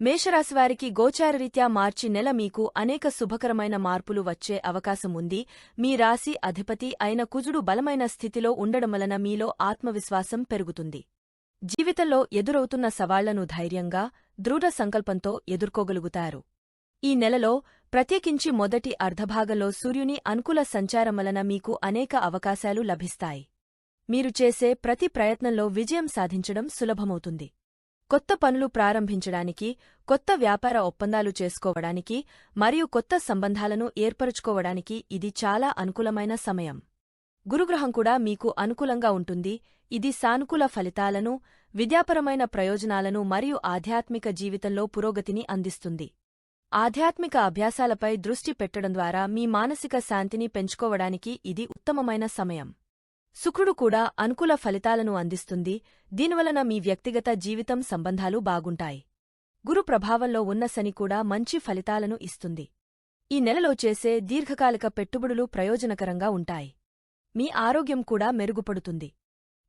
మేషరాశివారికి గోచారరీత్యా మార్చి నెల మీకు అనేక శుభకరమైన మార్పులు వచ్చే అవకాశముంది మీ రాశి అధిపతి అయిన కుజుడు బలమైన స్థితిలో ఉండడం వలన మీలో ఆత్మవిశ్వాసం పెరుగుతుంది. జీవితంలో ఎదురవుతున్న సవాళ్ళను ధైర్యంగా దృఢ సంకల్పంతో ఎదుర్కోగలుగుతారు. ఈ నెలలో ప్రత్యేకించి మొదటి అర్ధభాగంలో సూర్యుని అనుకూల సంచారం వలన మీకు అనేక అవకాశాలు లభిస్తాయి. మీరు చేసే ప్రతి ప్రయత్నంలో విజయం సాధించడం సులభమవుతుంది. కొత్త పనులు ప్రారంభించడానికి కొత్త వ్యాపార ఒప్పందాలు చేసుకోవడానికి మరియు కొత్త సంబంధాలను ఏర్పరుచుకోవడానికి ఇది చాలా అనుకూలమైన సమయం. గురుగ్రహం కూడా మీకు అనుకూలంగా ఉంటుంది. ఇది సానుకూల ఫలితాలను విద్యాపరమైన ప్రయోజనాలను మరియు ఆధ్యాత్మిక జీవితంలో పురోగతిని అందిస్తుంది. ఆధ్యాత్మిక అభ్యాసాలపై దృష్టి పెట్టడం ద్వారా మీ మానసిక శాంతిని పెంచుకోవడానికి ఇది ఉత్తమమైన సమయం. శుక్రుడు కూడా అనుకూల ఫలితాలను అందిస్తుంది. దీనివలన మీ వ్యక్తిగత జీవితం సంబంధాలు బాగుంటాయి. గురు ప్రభావంలో ఉన్న శని కూడా మంచి ఫలితాలను ఇస్తుంది. ఈ నెలలో చేసే దీర్ఘకాలిక పెట్టుబడులు ప్రయోజనకరంగా ఉంటాయి. మీ ఆరోగ్యం కూడా మెరుగుపడుతుంది.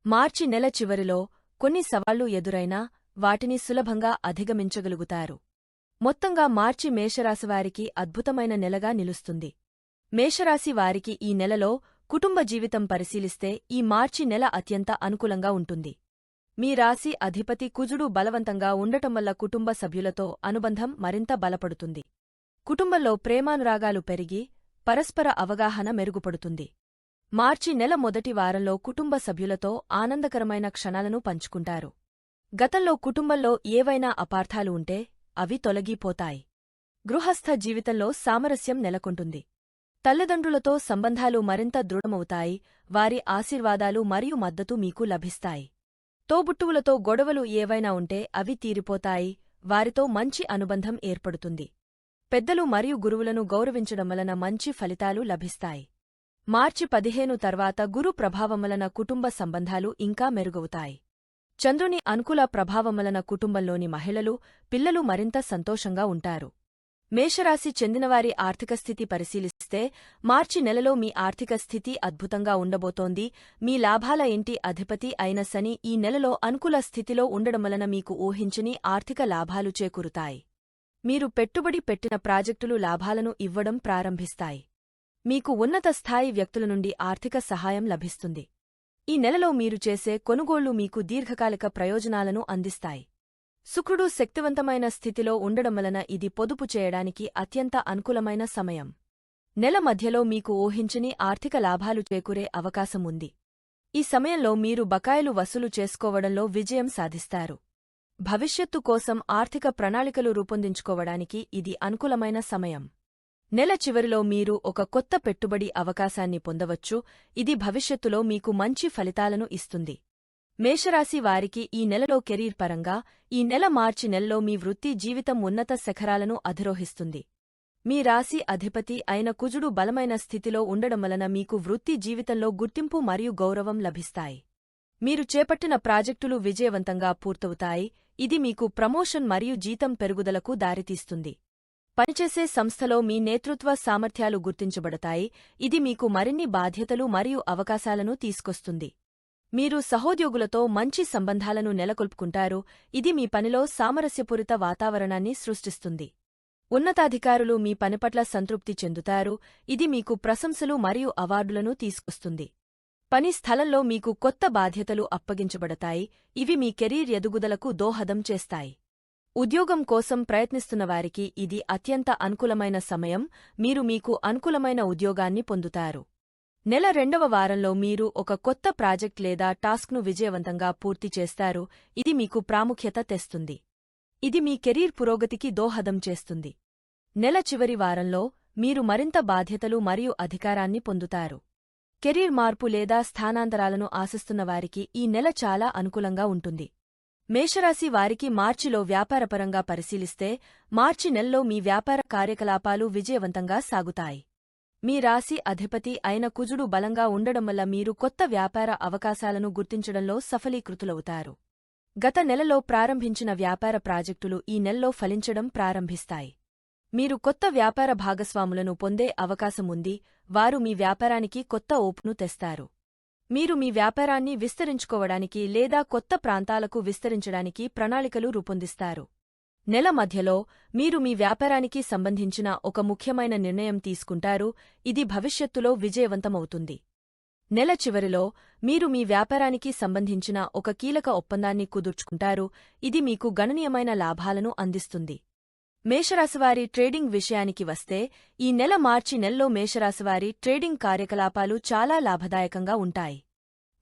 మార్చి నెల చివరిలో కొన్ని సవాళ్ళు ఎదురైనా వాటిని సులభంగా అధిగమించగలుగుతారు. మొత్తంగా మార్చి మేషరాశివారికి అద్భుతమైన నెలగా నిలుస్తుంది. మేషరాశి వారికి ఈ నెలలో కుటుంబ జీవితం పరిశీలిస్తే ఈ మార్చి నెల అత్యంత అనుకూలంగా ఉంటుంది. మీ రాశి అధిపతి కుజుడు బలవంతంగా ఉండటం వల్ల కుటుంబ సభ్యులతో అనుబంధం మరింత బలపడుతుంది. కుటుంబంలో ప్రేమానురాగాలు పెరిగి పరస్పర అవగాహన మెరుగుపడుతుంది. మార్చి నెల మొదటి వారంలో కుటుంబ సభ్యులతో ఆనందకరమైన క్షణాలను పంచుకుంటారు. గతంలో కుటుంబంలో ఏవైనా అపార్థాలు ఉంటే అవి తొలగిపోతాయి. గృహస్థ జీవితంలో సామరస్యం నెలకొంటుంది. తల్లిదండ్రులతో సంబంధాలు మరింత దృఢమవుతాయి వారి ఆశీర్వాదాలు మరియు మద్దతు మీకు లభిస్తాయి. తోబుట్టువులతో గొడవలు ఏవైనా ఉంటే అవి తీరిపోతాయి వారితో మంచి అనుబంధం ఏర్పడుతుంది. పెద్దలు మరియు గురువులను గౌరవించడం వలన మంచి ఫలితాలు లభిస్తాయి. మార్చి పదిహేను తర్వాత గురు ప్రభావం వలన కుటుంబ సంబంధాలు ఇంకా మెరుగవుతాయి. చంద్రుని అనుకూల ప్రభావం వలన కుటుంబంలోని మహిళలు పిల్లలు మరింత సంతోషంగా ఉంటారు. మేషరాశి చెందినవారి ఆర్థిక స్థితి పరిశీలిస్తే మార్చి నెలలో మీ ఆర్థిక స్థితి అద్భుతంగా ఉండబోతోంది. మీ లాభాల ఇంటి అధిపతి అయిన శని ఈ నెలలో అనుకూల స్థితిలో ఉండడం వలన మీకు ఊహించని ఆర్థిక లాభాలు చేకూరుతాయి. మీరు పెట్టుబడి పెట్టిన ప్రాజెక్టులు లాభాలను ఇవ్వడం ప్రారంభిస్తాయి. మీకు ఉన్నత స్థాయి వ్యక్తుల నుండి ఆర్థిక సహాయం లభిస్తుంది. ఈ నెలలో మీరు చేసే కొనుగోళ్ళు మీకు దీర్ఘకాలిక ప్రయోజనాలను అందిస్తాయి. శుక్రుడు శక్తివంతమైన స్థితిలో ఉండడం వలన ఇది పొదుపు చేయడానికి అత్యంత అనుకూలమైన సమయం. నెల మధ్యలో మీకు ఊహించని ఆర్థిక లాభాలు చేకూరే అవకాశం ఉంది. ఈ సమయంలో మీరు బకాయిలు వసూలు చేసుకోవడంలో విజయం సాధిస్తారు. భవిష్యత్తు కోసం ఆర్థిక ప్రణాళికలు రూపొందించుకోవడానికి ఇది అనుకూలమైన సమయం. నెల చివరిలో మీరు ఒక కొత్త పెట్టుబడి అవకాశాన్ని పొందవచ్చు. ఇది భవిష్యత్తులో మీకు మంచి ఫలితాలను ఇస్తుంది. మేషరాశి వారికి ఈ నెలలో కెరీర్ పరంగా ఈ నెల మార్చి నెలలో మీ వృత్తి జీవితం ఉన్నత శఖరాలను అధిరోహిస్తుంది. మీ రాశి అధిపతి అయిన కుజుడు బలమైన స్థితిలో ఉండడం వలన మీకు వృత్తి జీవితంలో గుర్తింపు మరియు గౌరవం లభిస్తాయి. మీరు చేపట్టిన ప్రాజెక్టులు విజయవంతంగా పూర్తవుతాయి. ఇది మీకు ప్రమోషన్ మరియు జీతం పెరుగుదలకు దారితీస్తుంది. పనిచేసే సంస్థలో మీ నేతృత్వ సామర్థ్యాలు గుర్తించబడతాయి. ఇది మీకు మరిన్ని బాధ్యతలు మరియు అవకాశాలను తీసుకొస్తుంది. మీరు సహోద్యోగులతో మంచి సంబంధాలను నెలకొల్పుకుంటారు. ఇది మీ పనిలో సామరస్యపూరిత వాతావరణాన్ని సృష్టిస్తుంది. ఉన్నతాధికారులు మీ పనిపట్ల సంతృప్తి చెందుతారు. ఇది మీకు ప్రశంసలు మరియు అవార్డులను తీసుకొస్తుంది. పని స్థలంలో మీకు కొత్త బాధ్యతలు అప్పగించబడతాయి. ఇవి మీ కెరీర్ ఎదుగుదలకు దోహదం చేస్తాయి. ఉద్యోగం కోసం ప్రయత్నిస్తున్న వారికి ఇది అత్యంత అనుకూలమైన సమయం. మీరు మీకు అనుకూలమైన ఉద్యోగాన్ని పొందుతారు. నెల రెండవ వారంలో మీరు ఒక కొత్త ప్రాజెక్ట్ లేదా టాస్క్ను విజయవంతంగా పూర్తి చేస్తారు. ఇది మీకు ప్రాముఖ్యత తెస్తుంది. ఇది మీ కెరీర్ పురోగతికి దోహదం చేస్తుంది. నెల చివరి వారంలో మీరు మరింత బాధ్యతలు మరియు అధికారాన్ని పొందుతారు. కెరీర్ మార్పు లేదా స్థానాంతరాలను ఆశిస్తున్న వారికి ఈ నెల చాలా అనుకూలంగా ఉంటుంది. మేషరాశి వారికి మార్చిలో వ్యాపారపరంగా పరిశీలిస్తే మార్చి నెలలో మీ వ్యాపార కార్యకలాపాలు విజయవంతంగా సాగుతాయి. మీ రాశి అధిపతి అయిన కుజుడు బలంగా ఉండడం వల్ల మీరు కొత్త వ్యాపార అవకాశాలను గుర్తించడంలో సఫలీకృతులవుతారు. గత నెలలో ప్రారంభించిన వ్యాపార ప్రాజెక్టులు ఈ నెలలో ఫలించడం ప్రారంభిస్తాయి. మీరు కొత్త వ్యాపార భాగస్వాములను పొందే అవకాశముంది వారు మీ వ్యాపారానికి కొత్త ఓపును తెస్తారు. మీరు మీ వ్యాపారాన్ని విస్తరించుకోవడానికి లేదా కొత్త ప్రాంతాలకు విస్తరించడానికి ప్రణాళికలు రూపొందిస్తారు. నెల మధ్యలో మీరు మీ వ్యాపారానికి సంబంధించిన ఒక ముఖ్యమైన నిర్ణయం తీసుకుంటారు. ఇది భవిష్యత్తులో విజయవంతమవుతుంది. నెల చివరిలో మీరు మీ వ్యాపారానికి సంబంధించిన ఒక కీలక ఒప్పందాన్ని కుదుర్చుకుంటారు. ఇది మీకు గణనీయమైన లాభాలను అందిస్తుంది. మేషరాశివారి ట్రేడింగ్ విషయానికి వస్తే ఈ నెల మార్చి నెలలో మేషరాశివారి ట్రేడింగ్ కార్యకలాపాలు చాలా లాభదాయకంగా ఉంటాయి.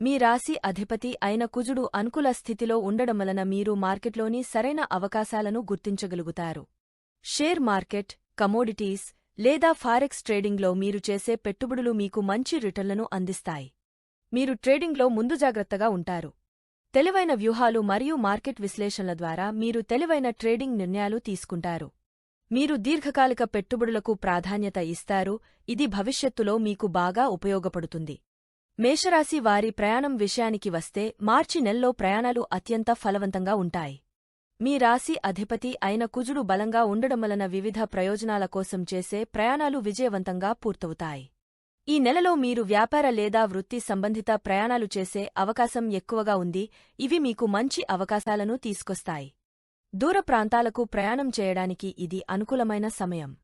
మీ రాశి అధిపతి అయిన కుజుడు అనుకూల స్థితిలో ఉండడం వలన మీరు మార్కెట్లోని సరైన అవకాశాలను గుర్తించగలుగుతారు. షేర్ మార్కెట్ కమోడిటీస్ లేదా ఫారెక్స్ ట్రేడింగ్లో మీరు చేసే పెట్టుబడులు మీకు మంచి రిటర్న్లను అందిస్తాయి. మీరు ట్రేడింగ్లో ముందు జాగ్రత్తగా ఉంటారు. తెలివైన వ్యూహాలు మరియు మార్కెట్ విశ్లేషణల ద్వారా మీరు తెలివైన ట్రేడింగ్ నిర్ణయాలు తీసుకుంటారు. మీరు దీర్ఘకాలిక పెట్టుబడులకు ప్రాధాన్యత ఇస్తారు. ఇది భవిష్యత్తులో మీకు బాగా ఉపయోగపడుతుంది. మేషరాశి వారి ప్రయాణం విషయానికి వస్తే మార్చి నెల్లో ప్రయాణాలు అత్యంత ఫలవంతంగా ఉంటాయి. మీ రాశి అధిపతి అయిన కుజుడు బలంగా ఉండడం వలన వివిధ ప్రయోజనాల కోసం చేసే ప్రయాణాలు విజయవంతంగా పూర్తవుతాయి. ఈ నెలలో మీరు వ్యాపార లేదా వృత్తి సంబంధిత ప్రయాణాలు చేసే అవకాశం ఎక్కువగా ఉంది. ఇవి మీకు మంచి అవకాశాలను తీసుకొస్తాయి. దూర ప్రాంతాలకు ప్రయాణం చేయడానికి ఇది అనుకూలమైన సమయం.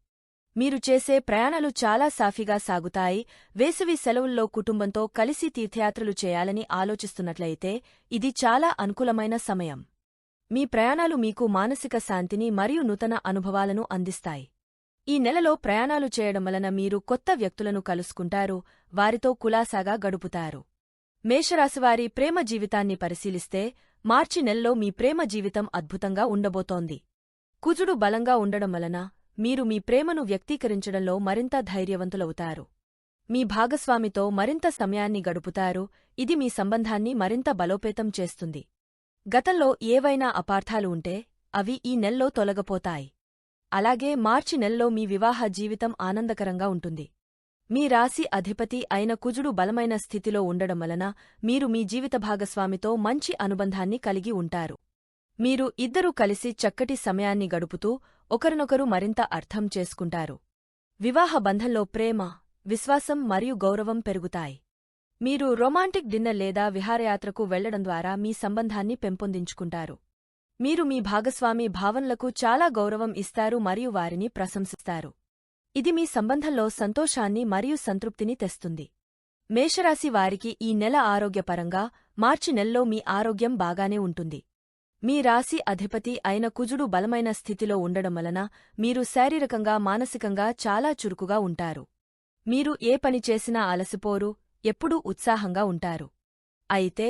మీరు చేసే ప్రయాణాలు చాలా సాఫీగా సాగుతాయి. వేసవి సెలవుల్లో కుటుంబంతో కలిసి తీర్థయాత్రలు చేయాలని ఆలోచిస్తున్నట్లయితే ఇది చాలా అనుకూలమైన సమయం. మీ ప్రయాణాలు మీకు మానసిక శాంతిని మరియు నూతన అనుభవాలను అందిస్తాయి. ఈ నెలలో ప్రయాణాలు చేయడం వలన మీరు కొత్త వ్యక్తులను కలుసుకుంటారు వారితో కులాసాగా గడుపుతారు. మేషరాశివారి ప్రేమ జీవితాన్ని పరిశీలిస్తే మార్చి నెలలో మీ ప్రేమ జీవితం అద్భుతంగా ఉండబోతోంది. కుజుడు బలంగా ఉండడం వలన మీరు మీ ప్రేమను వ్యక్తీకరించడంలో మరింత ధైర్యవంతులవుతారు. మీ భాగస్వామితో మరింత సమయాన్ని గడుపుతారు. ఇది మీ సంబంధాన్ని మరింత బలోపేతం చేస్తుంది. గతంలో ఏవైనా అపార్థాలు ఉంటే అవి ఈ నెల్లో తొలగపోతాయి. అలాగే మార్చి నెలలో మీ వివాహ జీవితం ఆనందకరంగా ఉంటుంది. మీ రాశి అధిపతి అయిన కుజుడు బలమైన స్థితిలో ఉండడం వలన మీరు మీ జీవిత భాగస్వామితో మంచి అనుబంధాన్ని కలిగి ఉంటారు. మీరు ఇద్దరూ కలిసి చక్కటి సమయాన్ని గడుపుతూ ఒకరినొకరు మరింత అర్థం చేసుకుంటారు. వివాహ బంధంలో ప్రేమ విశ్వాసం మరియు గౌరవం పెరుగుతాయి. మీరు రొమాంటిక్ డిన్నర్ లేదా విహారయాత్రకు వెళ్ళడం ద్వారా మీ సంబంధాన్ని పెంపొందించుకుంటారు. మీరు మీ భాగస్వామి భావనలకు చాలా గౌరవం ఇస్తారు మరియు వారిని ప్రశంసిస్తారు. ఇది మీ సంబంధంలో సంతోషాన్ని మరియు సంతృప్తిని తెస్తుంది. మేషరాశి వారికి ఈ నెల ఆరోగ్యపరంగా మార్చి నెల్లో మీ ఆరోగ్యం బాగానే ఉంటుంది. మీ రాశి అధిపతి అయిన కుజుడు బలమైన స్థితిలో ఉండడం వలన మీరు శారీరకంగా మానసికంగా చాలా చురుకుగా ఉంటారు. మీరు ఏ పని చేసినా అలసిపోరు ఎప్పుడూ ఉత్సాహంగా ఉంటారు. అయితే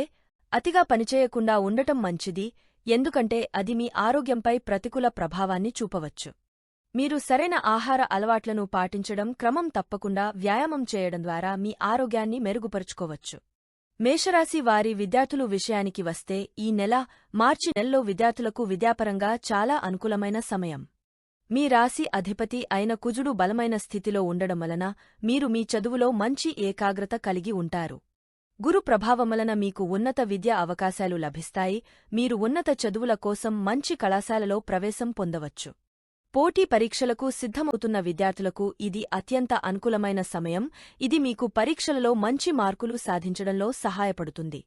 అతిగా పనిచేయకుండా ఉండటం మంచిది ఎందుకంటే అది మీ ఆరోగ్యంపై ప్రతికూల ప్రభావాన్ని చూపవచ్చు. మీరు సరైన ఆహార అలవాట్లను పాటించడం క్రమం తప్పకుండా వ్యాయామం చేయడం ద్వారా మీ ఆరోగ్యాన్ని మెరుగుపరుచుకోవచ్చు. మేషరాశి వారి విద్యార్థులు విషయానికి వస్తే ఈ నెల మార్చి నెలలో విద్యార్థులకు విద్యాపరంగా చాలా అనుకూలమైన సమయం. మీ రాశి అధిపతి అయిన కుజుడు బలమైన స్థితిలో ఉండడం వలన మీరు మీ చదువులో మంచి ఏకాగ్రత కలిగి ఉంటారు. గురు ప్రభావం వలన మీకు ఉన్నత విద్యా అవకాశాలు లభిస్తాయి. మీరు ఉన్నత చదువుల కోసం మంచి కళాశాలలో ప్రవేశం పొందవచ్చు. పోటీ పరీక్షలకు సిద్ధమవుతున్న విద్యార్థులకు ఇది అత్యంత అనుకూలమైన సమయం. ఇది మీకు పరీక్షలలో మంచి మార్కులు సాధించడంలో సహాయపడుతుంది.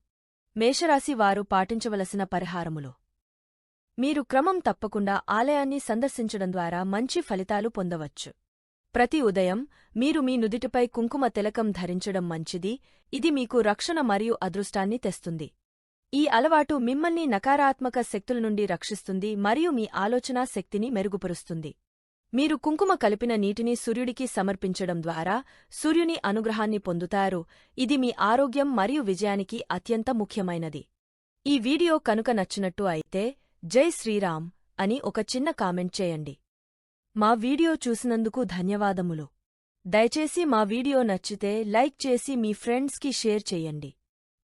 మేషరాశి వారు పాటించవలసిన పరిహారములు. మీరు క్రమం తప్పకుండా ఆలయాన్ని సందర్శించడం ద్వారా మంచి ఫలితాలు పొందవచ్చు. ప్రతి ఉదయం మీరు మీ నుదిటిపై కుంకుమ తిలకం ధరించడం మంచిది. ఇది మీకు రక్షణ మరియు అదృష్టాన్ని తెస్తుంది. ఈ అలవాటు మిమ్మల్ని నకారాత్మక శక్తుల నుండి రక్షిస్తుంది మరియు మీ ఆలోచనా శక్తిని మెరుగుపరుస్తుంది. మీరు కుంకుమ కలిపిన నీటిని సూర్యుడికి సమర్పించడం ద్వారా సూర్యుని అనుగ్రహాన్ని పొందుతారు. ఇది మీ ఆరోగ్యం మరియు విజయానికి అత్యంత ముఖ్యమైనది. ఈ వీడియో కనుక నచ్చినట్టు అయితే జై శ్రీరామ్ అని ఒక చిన్న కామెంట్ చేయండి. మా వీడియో చూసినందుకు ధన్యవాదములు. దయచేసి మా వీడియో నచ్చితే లైక్ చేసి మీ ఫ్రెండ్స్కి షేర్ చేయండి.